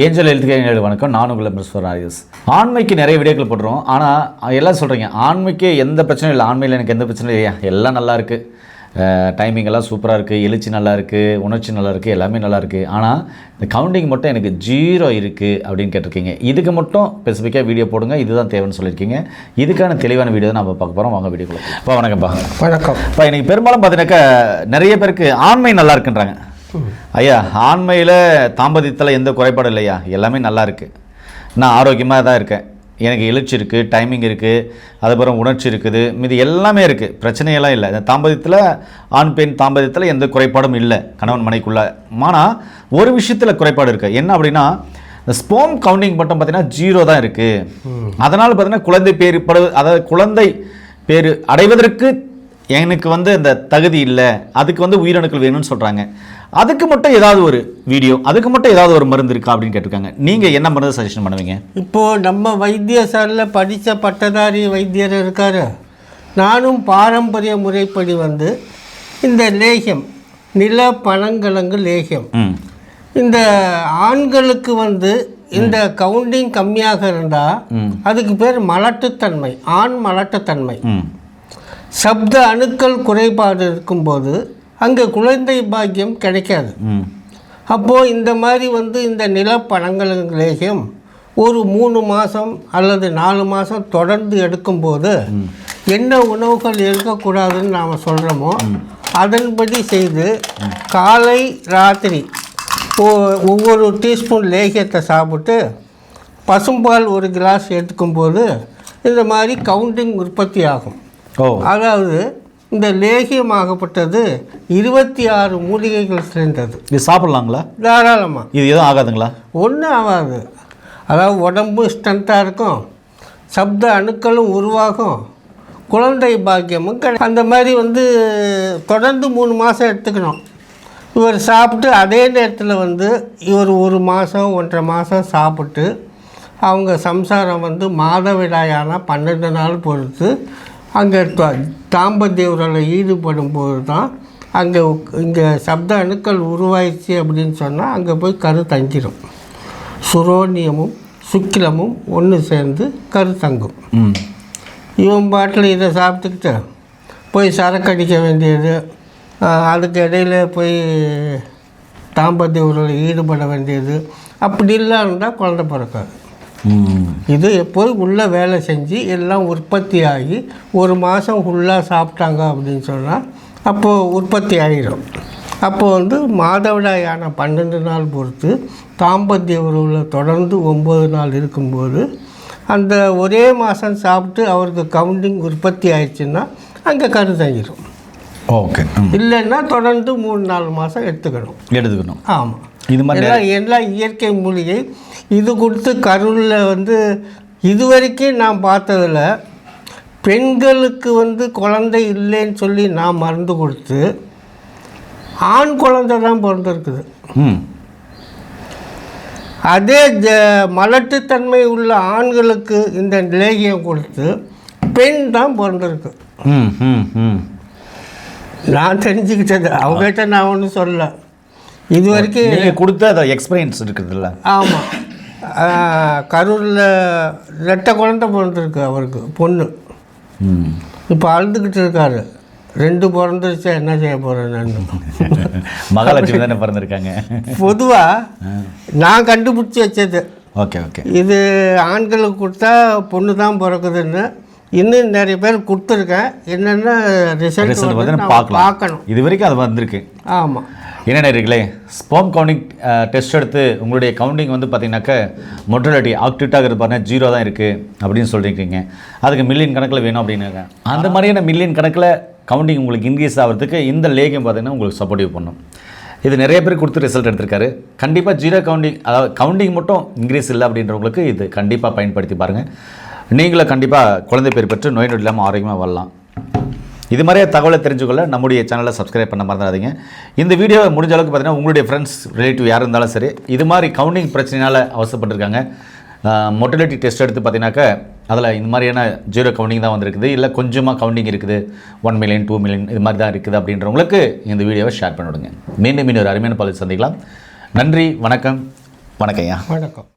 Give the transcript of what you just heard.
Angel எழுத்துக்கைகள் வணக்கம். நான் உங்களை மிஸ்வர் ஆரியஸ். ஆண்மைக்கு நிறைய வீடியோக்கள் போடுறோம் ஆனால் எல்லாம் சொல்கிறீங்க ஆண்மைக்கு எந்த பிரச்சனையும் இல்லை. ஆண்மையில் எனக்கு எந்த பிரச்சனையும் இல்லையா? எல்லாம் நல்லா இருக்குது டைமிங் எல்லாம் சூப்பராக இருக்குது எழுச்சி நல்லா இருக்குது உணர்ச்சி நல்லா இருக்குது எல்லாமே நல்லா இருக்குது ஆனால் இந்த கவுண்டிங் மட்டும் எனக்கு ஜீரோ இருக்குது அப்படின்னு கேட்டிருக்கீங்க. இதுக்கு மட்டும் ஸ்பெசிஃபிக்காக வீடியோ போடுங்க. இதுதான் தேவைன்னு சொல்லியிருக்கீங்க. இதுக்கான தெளிவான வீடியோ தான் நம்ம பார்க்க போகிறோம் வாங்க வீடியோக்குள்ள இப்போ வணக்கம்ப்பா. வணக்கம். இப்போ இன்னைக்கு பெரும்பாலும் பார்த்தீங்கன்னாக்கா நிறைய பேருக்கு ஆண்மை நல்லா இருக்குன்றாங்க. ஐயா ஆண்மையில் தாம்பத்தியத்தில் எந்த குறைபாடும் இல்லையா? எல்லாமே நல்லா இருக்கு. நான் ஆரோக்கியமாக தான் இருக்கேன். எனக்கு எழுச்சி இருக்குது டைமிங் இருக்குது அதுக்கப்புறம் உணர்ச்சி இருக்குது. மீது எல்லாமே இருக்குது பிரச்சனையெல்லாம் இல்லை. இந்த தாம்பத்தியத்தில் ஆண் பெண் தாம்பத்தியத்தில் எந்த குறைபாடும் இல்லை. கணவன் மனைக்குள்ள. ஆனால் ஒரு விஷயத்தில் குறைபாடு இருக்குது என்ன அப்படின்னா இந்த ஸ்போம் கவுண்டிங் மட்டும் பார்த்தீங்கன்னா ஜீரோ தான் இருக்குது அதனால் பார்த்தீங்கன்னா குழந்தை பேர் படு அதாவது குழந்தை பேர் அடைவதற்கு எனக்கு வந்து அந்த தகுதி இல்லை. அதுக்கு வந்து உயிரணுக்கள் வேணும்னு சொல்கிறாங்க அதுக்கு மட்டும் ஏதாவது ஒரு வீடியோ அதுக்கு மட்டும் ஏதாவது ஒரு மருந்து இருக்கா அப்படின்னு கேட்டிருக்காங்க. நீங்கள் என்ன மருந்து சஜஷன் பண்ணுவீங்க? இப்போ நம்ம வைத்தியசாலையில் படித்த பட்டதாரி வைத்தியர் இருக்காரு. நானும் பாரம்பரிய முறைப்படி வந்து இந்த லேகியம் நில பனங்கிழங்கு லேகியம் இந்த ஆண்களுக்கு வந்து இந்த கவுண்டிங் கம்மியாக இருந்தால் அதுக்கு பேர் மலட்டுத்தன்மை ஆண் மலட்டுத்தன்மை. சப்த அணுக்கள் குறைபாடு இருக்கும்போது அங்கே குழந்தை பாக்கியம் கிடைக்காது. அப்போது இந்த மாதிரி வந்து இந்த நிலப்பழங்கள் லேகியம் ஒரு மூணு மாதம் அல்லது நாலு மாதம் தொடர்ந்து எடுக்கும்போது என்ன உணவுகள் இருக்கக்கூடாதுன்னு நாம் சொல்கிறோமோ அதன்படி செய்து காலை ராத்திரி ஒவ்வொரு டீஸ்பூன் லேகியத்தை சாப்பிட்டு பசும்பால் ஒரு கிளாஸ் எடுத்துக்கும்போது இந்த மாதிரி கவுண்டிங் உற்பத்தி ஆகும். அதாவது இந்த லேகியமாகப்பட்டது இருபத்தி ஆறு மூலிகைகள் சேர்ந்தது. இது சாப்பிட்லாங்களா? தாராளமாக இது எதுவும் ஆகாதுங்களா? ஒன்றும் ஆகாது. அதாவது உடம்பு ஸ்ட்ரென்த்தாக இருக்கும். சப்த அணுக்களும் உருவாகும். குழந்தை பாக்கியமும் கிடை அந்த மாதிரி வந்து தொடர்ந்து மூணு மாதம் எடுத்துக்கணும். இவர் சாப்பிட்டு அதே நேரத்தில் வந்து இவர் ஒரு மாதம் ஒன்றரை மாதம் சாப்பிட்டு அவங்க சம்சாரம் வந்து மாதவிடாயான பன்னெண்டு நாள் பொறுத்து அங்கே தாம்பத்திய உறவில் ஈடுபடும் போது தான் அங்கே இங்கே சப்த அணுக்கள் உருவாயிடுச்சு அப்படின்னு சொன்னால் அங்கே போய் கரு தங்கிடும் சுரோனியமும் சுக்கிலமும் ஒன்று சேர்ந்து கரு தங்கும். இவன் பாட்டில் இதை சாப்பிட்டுக்கிட்டு போய் சரக்கு அடிக்க வேண்டியது அதுக்கு இடையில போய் தாம்பத்திய உறவில் ஈடுபட வேண்டியது அப்படி இருந்தால் குழந்தை பிறக்காது. இது போய் உள்ளே வேலை செஞ்சு எல்லாம் உற்பத்தி ஆகி ஒரு மாதம் ஃபுல்லாக சாப்பிட்டாங்க அப்படின்னு சொன்னால் அப்போது உற்பத்தி ஆகிடும் அப்போ வந்து மாதவிடாயான பன்னெண்டு நாள் பொறுத்து தாம்பத்திய உறவில் தொடர்ந்து ஒம்பது நாள் இருக்கும்போது அந்த ஒரே மாதம் சாப்பிட்டு அவருக்கு கவுண்டிங் உற்பத்தி ஆயிடுச்சுன்னா அங்கே கரு தங்கிடும் ஓகே இல்லைன்னா தொடர்ந்து மூணு நாலு மாதம் எடுத்துக்கணும். எடுத்துக்கணும். ஆமாம் இது மாதிரி எல்லாம் இயற்கை மூலிகை. இது கொடுத்து கருளில் வந்து இது வரைக்கும் நான் பார்த்ததில் பெண்களுக்கு வந்து குழந்தை இல்லைன்னு சொல்லி நான் மருந்து கொடுத்து ஆண் குழந்தை தான் பிறந்திருக்குது. அதே ஜ மலட்டுத்தன்மை உள்ள ஆண்களுக்கு இந்த லேகியம் கொடுத்து பெண் தான் பிறந்திருக்கு. ம் ம் ம். நான் தெரிஞ்சுக்கிட்டது. அவங்ககிட்ட நான் ஒன்றும் சொல்லல. இது வரைக்கும் நீங்கள் கொடுத்த அந்த எக்ஸ்பீரியன்ஸ் இருக்குதுல்ல. ஆமாம் கரூரில் ரெட்டை குழந்தை பிறந்திருக்கு அவருக்கு பொண்ணு. இப்போ அழுதுகிட்டு இருக்காரு. ரெண்டு பிறந்துருச்சா என்ன செய்ய போகிறேன் நான் மகாலட்சுமி தானே பிறந்திருக்காங்க. பொதுவாக நான் கண்டுபிடிச்சி வச்சது. Okay okay. இது ஆண்களுக்கு கொடுத்தா பொண்ணு தான் பிறக்குதுன்னு. இன்னும் நிறைய பேர் கொடுத்துருக்கேன் என்னென்ன ரிசல்ட் பார்த்தீங்கன்னா பார்க்கலாம். பார்க்கணும். இது வரைக்கும் அது வந்திருக்கு. ஆமாம் என்ன நேர்களே ஸ்போம் கவுண்டிங் டெஸ்ட் எடுத்து உங்களுடைய கவுண்டிங் வந்து பார்த்தீங்கன்னாக்க மொட்டலிட்டி ஆக்டிவிட்டாக இருப்பாருன்னா ஜீரோ தான் இருக்குது அப்படின்னு சொல்லியிருக்கீங்க. அதுக்கு மில்லியன் கணக்கில் வேணும் அப்படின்னு அந்த மாதிரியான மில்லியன் கணக்கில் கவுண்டிங் உங்களுக்கு இன்க்ரீஸ் ஆகிறதுக்கு இந்த லேகியம் பார்த்தீங்கன்னா உங்களுக்கு சப்போர்ட்டிவ் பண்ணும். இது நிறைய பேர் கொடுத்து ரிசல்ட் எடுத்திருக்காரு. கண்டிப்பாக ஜீரோ கவுண்டிங் அதாவது கவுண்டிங் மட்டும் இன்க்ரீஸ் இல்லை அப்படின்றவங்களுக்கு இது கண்டிப்பாக பயன்படுத்தி பாருங்கள் நீங்களும் கண்டிப்பாக குழந்தை பேர் பெற்று நோய் நொடி இல்லாமல் ஆரோக்கியமாக வரலாம் இது மாதிரியே தகவலை தெரிஞ்சுக்கொள்ள நம்முடைய சேனலை சப்ஸ்கிரைப் பண்ண மறந்துடாதீங்க. இந்த வீடியோவை முடிஞ்ச அளவுக்கு பார்த்தீங்கன்னா உங்களுடைய ஃப்ரெண்ட்ஸ் ரிலேட்டிவ் யார் இருந்தாலும் சரி இது மாதிரி கவுண்டிங் பிரச்சனையால் அவசரப்பட்டிருக்காங்க. மொட்டிலிட்டி டெஸ்ட் எடுத்து பார்த்தீங்கன்னாக்க அதில் இந்த மாதிரியான ஜீரோ கவுண்டிங் தான் வந்திருக்குது. இல்லை கொஞ்சமாக கவுண்டிங் இருக்குது. ஒன் மில்லியன் டூ மில்லியன் இது மாதிரி தான் இருக்குது அப்படின்றவங்களுக்கு இந்த வீடியோவை ஷேர் பண்ணிவிடுங்க. மீண்டும் இன்னொரு அருமையான பகுதி சந்திக்கலாம். நன்றி வணக்கம் வணக்கம் ஐயா. வணக்கம்.